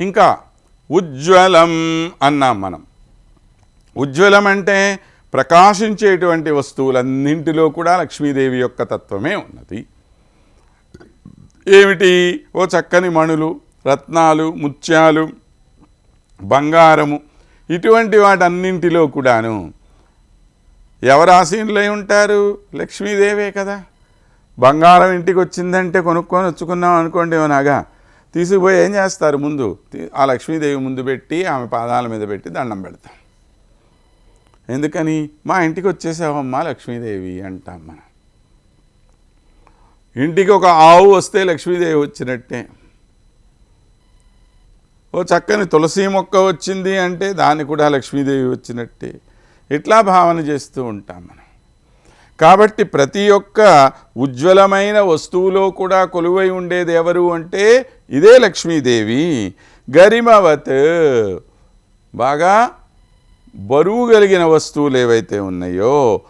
ఇంకా ఉజ్వలం అన్నాం మనం. ఉజ్వలం అంటే ప్రకాశించేటువంటి వస్తువులన్నింటిలో కూడా లక్ష్మీదేవి యొక్క తత్వమే ఉన్నది. ఏమిటి? ఓ చక్కని మణులు రత్నాలు ముత్యాలు బంగారము ఇటువంటి వాటన్నింటిలో కూడాను ఎవరు ఆసీనులై ఉంటారు? లక్ష్మీదేవే కదా. బంగారం ఇంటికి వచ్చిందంటే కొనుక్కొని వచ్చుకున్నాం అనుకోండి నాగా. తీసుకుపోయి ఏం చేస్తారు ముందు? ఆ లక్ష్మీదేవి ముందు పెట్టి ఆమె పాదాల మీద పెట్టి దండం పెడతాం ఎందుకని? మా ఇంటికి వచ్చేసావమ్మా లక్ష్మీదేవి అంటాం మనం. ఇంటికి ఒక ఆవు వస్తే లక్ష్మీదేవి వచ్చినట్టే. ఓ చక్కని తులసి మొక్క వచ్చింది అంటే దాన్ని కూడా లక్ష్మీదేవి వచ్చినట్టే. ఇట్లా భావన చేస్తూ ఉంటాం మనం. కాబట్టి ప్రతి ఒక్క ఉజ్వలమైన వస్తువులో కూడా కొలువై ఉండేది ఎవరు అంటే ఇదే లక్ష్మీదేవి. గరిమవత్. బాగా బరువు కలిగిన వస్తువులు ఏవైతే ఉన్నాయో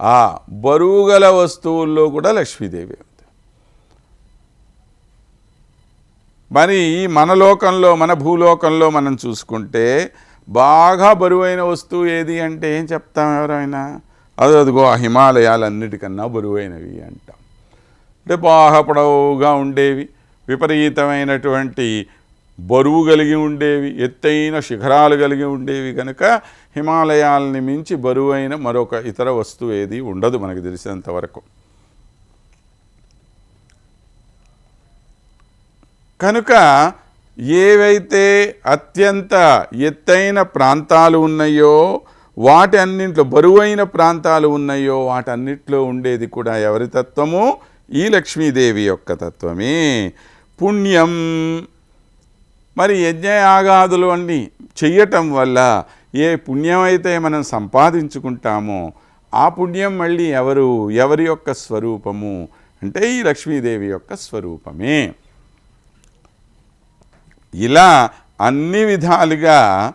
ఆ బరువు గల వస్తువుల్లో కూడా లక్ష్మీదేవి ఉంది. మరి ఈ మన లోకంలో మన భూలోకంలో మనం చూసుకుంటే బాగా బరువైన వస్తువు ఏది అంటే ఏం చెప్తాం ఎవరైనా? అది అదిగో ఆ హిమాలయాలన్నిటికన్నా బరువైనవి అంటాం. అంటే బాగా పొడవుగా ఉండేవి విపరీతమైనటువంటి బరువు కలిగి ఉండేవి ఎత్తైన శిఖరాలు కలిగి ఉండేవి కనుక హిమాలయాల్ని మించి బరువైన మరొక ఇతర వస్తువు ఏది ఉండదు మనకు తెలిసినంతవరకు కనుక ఏవైతే అత్యంత ఎత్తైన ప్రాంతాలు ఉన్నాయో వాటి అన్నింట్లో బరువైన ప్రాంతాలు ఉన్నాయో వాటన్నిట్లో ఉండేది కూడా ఎవరి తత్వము? ఈ లక్ష్మీదేవి యొక్క తత్వమే. పుణ్యం. మరి యజ్ఞయాగాదులు అన్నీ చెయ్యటం వల్ల ఏ పుణ్యం అయితే మనం సంపాదించుకుంటామో ఆ పుణ్యం మళ్ళీ ఎవరు? ఎవరి యొక్క స్వరూపము? అంటే ఈ లక్ష్మీదేవి యొక్క స్వరూపమే. ఇలా అన్ని విధాలుగా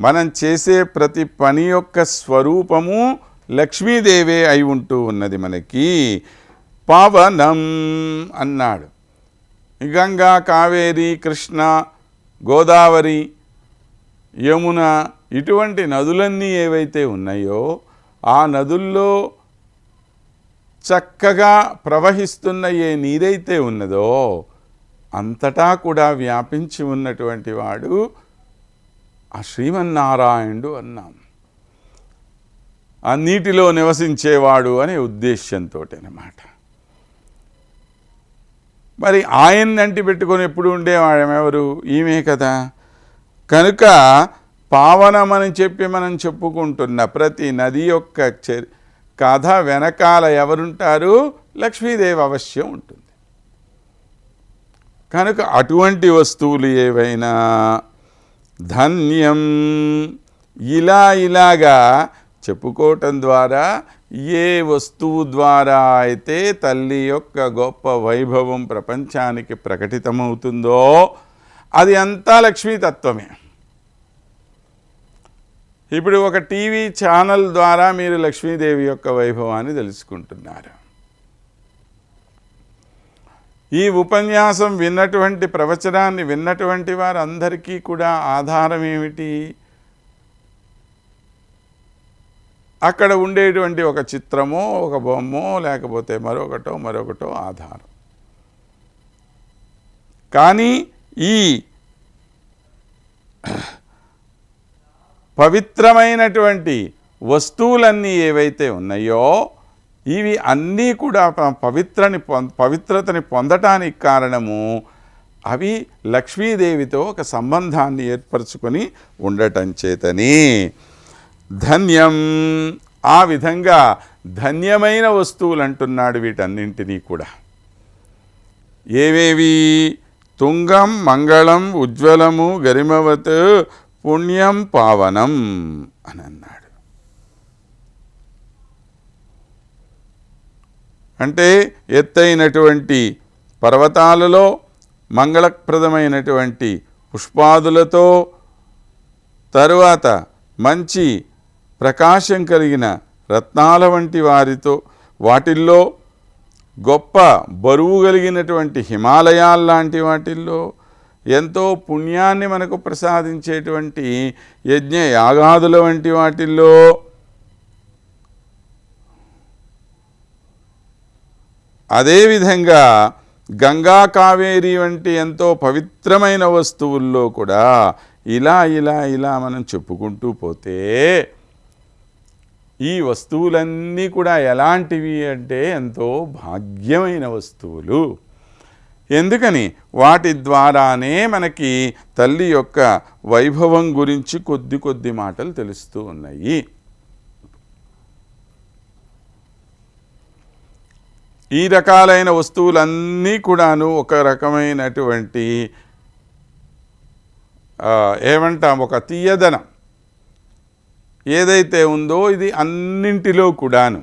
మనం చేసే ప్రతి పని యొక్క స్వరూపము లక్ష్మీదేవే అయి ఉంటూ ఉన్నది మనకి. పవనం అన్నాడు. గంగా కావేరి కృష్ణ గోదావరి యమున ఇటువంటి నదులన్నీ ఏవైతే ఉన్నాయో ఆ నదుల్లో చక్కగా ప్రవహిస్తున్న ఏ నీరైతే ఉన్నదో అంతటా కూడా వ్యాపించి ఉన్నటువంటి వాడు ఆ శ్రీమన్నారాయణుడు అన్నాం. ఆ నీటిలో నివసించేవాడు అనే ఉద్దేశ్యంతో అన్నమాట మరి ఆయన్ని అంటి పెట్టుకొని ఎప్పుడు ఉండేవాడమెవరు ఈమె కదా. కనుక పావనమని చెప్పి మనం చెప్పుకుంటున్న ప్రతి నది యొక్క చరి కథ వెనకాల ఎవరుంటారు? లక్ష్మీదేవి అవశ్యం ఉంటుంది. కనుక అటువంటి వస్తువులు ఏవైనా ధన్యం. ఇలా ఇలాగా చెప్పుకోవటం ద్వారా ఏ వస్తువు ద్వారా అయితే తల్లి యొక్క గొప్ప వైభవం ప్రపంచానికి ప్రకటితమవుతుందో అది అంతా లక్ష్మీతత్వమే. ఇప్పుడు ఒక టీవీ ఛానల్ ద్వారా మీరు లక్ష్మీదేవి యొక్క వైభవాన్ని తెలుసుకుంటున్నారు. ఈ ఉపన్యాసం విన్నటువంటి ప్రవచనాన్ని విన్నటువంటి వారందరికీ కూడా ఆధారం ఏమిటి? అక్కడ ఉండేటువంటి ఒక చిత్రమో ఒక బొమ్మో లేకపోతే మరొకటో మరొకటో ఆధారం. కానీ ఈ పవిత్రమైనటువంటి వస్తువులన్నీ ఏవైతే ఉన్నాయో ఇవి అన్నీ కూడా పవిత్రని పొం- పవిత్రతని పొందటానికి కారణము అవి లక్ష్మీదేవితో ఒక సంబంధాన్ని ఏర్పరచుకొని ఉండటం చేతని. ధన్యం. ఆ విధంగా ధన్యమైన వస్తువులు అంటున్నాడు వీటన్నింటినీ కూడా. ఏవేవి? తుంగం మంగళం ఉజ్వలము గరిమవత్ పుణ్యం పావనం అని అన్నాడు అంటే ఎత్తైనటువంటి పర్వతాలలో మంగళప్రదమైనటువంటి పుష్పాదులతో తరువాత మంచి ప్రకాశం కలిగిన రత్నాల వంటి వారితో వాటిల్లో గొప్ప బరువు కలిగినటువంటి హిమాలయాల్లాంటి వాటిల్లో ఎంతో పుణ్యాన్ని మనకు ప్రసాదించేటువంటి యజ్ఞ యాగాదుల వంటి వాటిల్లో అదేవిధంగా గంగా కావేరి వంటి ఎంతో పవిత్రమైన వస్తువుల్లో కూడా ఇలా ఇలా ఇలా మనం చెప్పుకుంటూ పోతే ఈ వస్తువులన్నీ కూడా ఎలాంటివి అంటే ఎంతో భాగ్యమైన వస్తువులు. ఎందుకని? వాటి ద్వారానే మనకి తల్లి యొక్క వైభవం గురించి కొద్ది కొద్ది మాటలు తెలుస్తూ ఉన్నాయి. ఈ రకాలైన వస్తువులన్నీ కూడాను ఒక రకమైనటువంటి ఏమంటాం ఒక తీయదనం. ఏదైతే ఉందో ఇది అన్నింటిలో కూడాను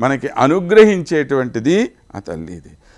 మనకి అనుగ్రహించేటువంటిది ఆ తల్లి ఇది